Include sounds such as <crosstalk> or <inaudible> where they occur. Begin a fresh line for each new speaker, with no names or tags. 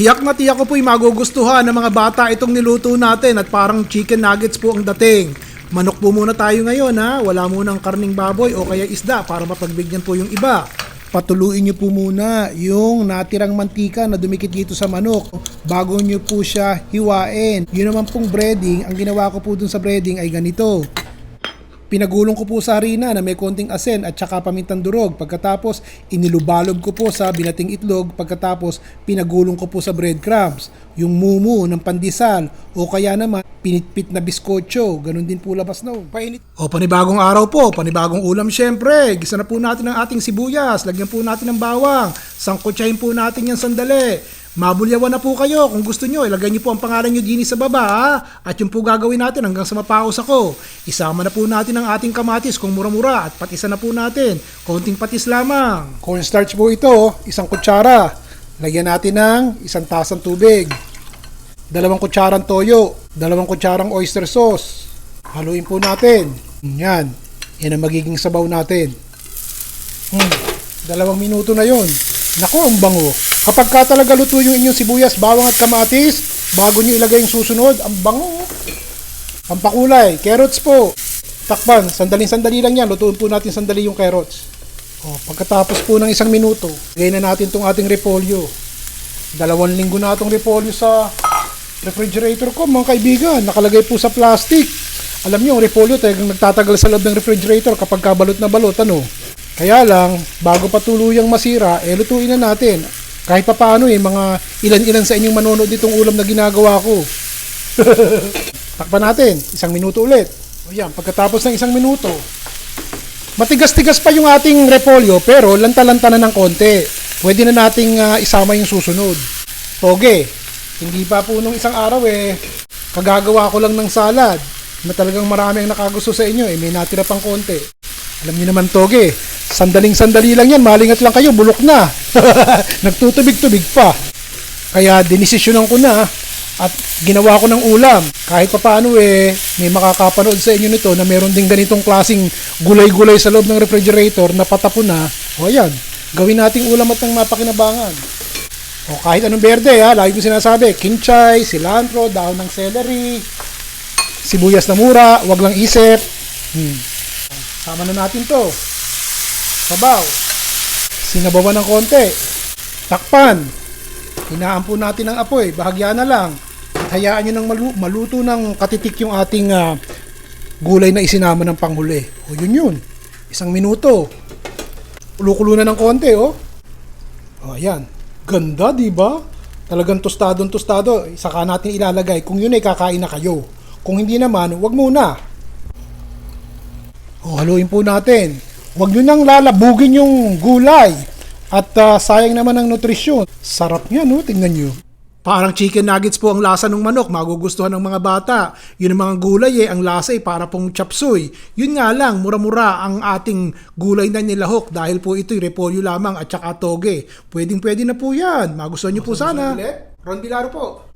Tiyak na tiyak ko po'y magugustuhan ng mga bata itong niluto natin at parang chicken nuggets po ang dating. Manok po muna tayo ngayon ha, wala munang karning baboy o kaya isda para mapagbigyan po yung iba. Patuluin niyo po muna yung natirang mantika na dumikit dito sa manok bago niyo po siya hiwain. Yun naman pong breading, ang ginawa ko po dun sa breading ay ganito. Pinagulong ko po sa harina na may konting asin at saka pamintang durog. Pagkatapos, inilubalog ko po sa binating itlog. Pagkatapos, pinagulong ko po sa breadcrumbs. Yung mumu ng pandesal o kaya naman pinitpit na biskotso. Ganon din po labas na. Painit. O panibagong araw po, panibagong ulam syempre. Gisa na po natin ang ating sibuyas. Lagyan po natin ng bawang. Sangkotsahin po natin yan sandali. Mabulyawan na po kayo kung gusto nyo. Ilagay nyo po ang pangalan nyo din sa baba ha? At yung po gagawin natin hanggang sa mapaos ako. Isama na po natin ang ating kamatis kung mura-mura at patisa na po natin. Konting patis lamang. Cornstarch po ito, isang kutsara. Lagyan natin ng isang tasang tubig. Dalawang kutsarang toyo. Dalawang kutsarang oyster sauce. Haluin po natin. Yan. Yan ang magiging sabaw natin. Hmm. Dalawang minuto na yon. Nako, ang bango. Kapag ka talaga luto yung inyong sibuyas, bawang at kamatis, bago nyo ilagay yung susunod, ang bango. Pampakulay, carrots po. Takpan, sandaling-sandali lang yan. Lutuin po natin sandali yung carrots. O, pagkatapos po ng isang minuto, lagay na natin tong ating repolyo. Dalawang linggo na itong repolyo sa refrigerator ko, mga kaibigan. Nakalagay po sa plastic. Alam niyo, ang repolyo talagang nagtatagal sa loob ng refrigerator kapag kabalot na balot, ano? Kaya lang, bago pa tuluyang masira, eh lutuin na natin. Kahit pa paano eh, mga ilan-ilan sa inyong manonood itong ulam na ginagawa ko. <laughs> Takpan natin, isang minuto ulit. O yan, pagkatapos ng isang minuto, matigas-tigas pa yung ating repolyo pero lanta-lanta na ng konti. Pwede na nating ah, isama yung susunod. Toge, hindi pa po nung isang araw eh, kagagawa ko lang ng salad na talagang marami ang nakagusto sa inyo eh, may natira pang konti. Alam niyo naman Toge, sandaling-sandali lang yan, malingat lang kayo, bulok na. <laughs> Nagtutubig-tubig pa. Kaya dinesisyonan ko na at ginawa ko ng ulam. Kahit papaano eh, may makakapanood sa inyo nito na meron ding ganitong klasing gulay-gulay sa loob ng refrigerator na patapon na. O ayan, gawin nating ulam at ng mapakinabangan. O kahit anong berde ha, lagi ko sinasabi, kinchay, cilantro, dahon ng celery, sibuyas na mura, wag lang isip. Hmm. Sama na natin to. Sabaw. Sinabawan ng konti. Takpan. Hinaan po natin ang apoy. Bahagya na lang. At hayaan nyo ng malu- maluto ng katitik yung ating ah, gulay na isinama ng panghuli. O yun yun. Isang minuto. Kulo-kulo na ng konti, oh. O, ayan. Ganda, di ba? Talagang tostadong tostado. Saka natin ilalagay. Kung yun ay kakain na kayo. Kung hindi naman, wag muna. O, haluin po natin. Huwag nyo nang lalabugin yung gulay. At ah, sayang naman ang nutrisyon. Sarap niya, no? Tingnan nyo. Parang chicken nuggets po ang lasa ng manok, magugustuhan ng mga bata. Yun ang mga gulay eh, ang lasa ay para pong chapsuy. Yun nga lang, mura-mura ang ating gulay na nilahok dahil po ito'y repolyo lamang at saka toge. Pwedeng pwede na po yan. Magustuhan nyo po sana. Ron Bilaro po.